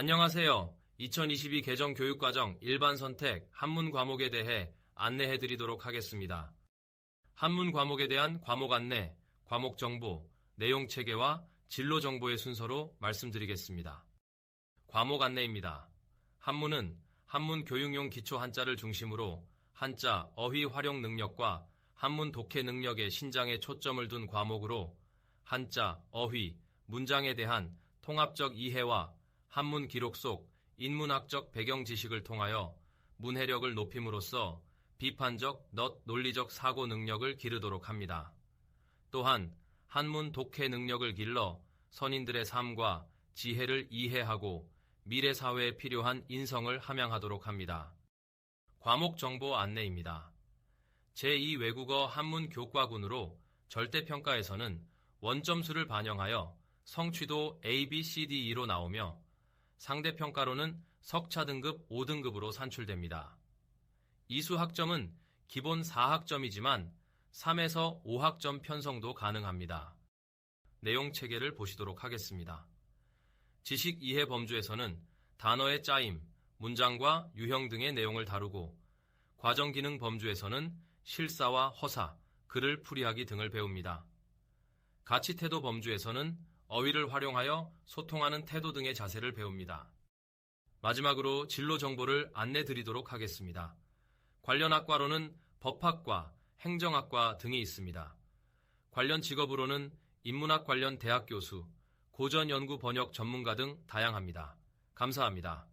안녕하세요. 2022 개정 교육과정 일반 선택 한문 과목에 대해 안내해 드리도록 하겠습니다. 한문 과목에 대한 과목 안내, 과목 정보, 내용 체계와 진로 정보의 순서로 말씀드리겠습니다. 과목 안내입니다. 한문은 한문 교육용 기초 한자를 중심으로 한자 어휘 활용 능력과 한문 독해 능력의 신장에 초점을 둔 과목으로 한자, 어휘, 문장에 대한 통합적 이해와 한문 기록 속 인문학적 배경 지식을 통하여 문해력을 높임으로써 비판적, 넛 논리적 사고 능력을 기르도록 합니다. 또한 한문 독해 능력을 길러 선인들의 삶과 지혜를 이해하고 미래 사회에 필요한 인성을 함양하도록 합니다. 과목 정보 안내입니다. 제2 외국어 한문 교과군으로 절대평가에서는 원점수를 반영하여 성취도 A, B, C, D, E로 나오며 상대평가로는 석차 등급 5등급으로 산출됩니다. 이수 학점은 기본 4학점이지만 3에서 5학점 편성도 가능합니다. 내용 체계를 보시도록 하겠습니다. 지식 이해 범주에서는 단어의 짜임, 문장과 유형 등의 내용을 다루고 과정 기능 범주에서는 실사와 허사, 글을 풀이하기 등을 배웁니다. 가치 태도 범주에서는 어휘를 활용하여 소통하는 태도 등의 자세를 배웁니다. 마지막으로 진로 정보를 안내 드리도록 하겠습니다. 관련 학과로는 법학과, 행정학과 등이 있습니다. 관련 직업으로는 인문학 관련 대학 교수, 고전 연구 번역 전문가 등 다양합니다. 감사합니다.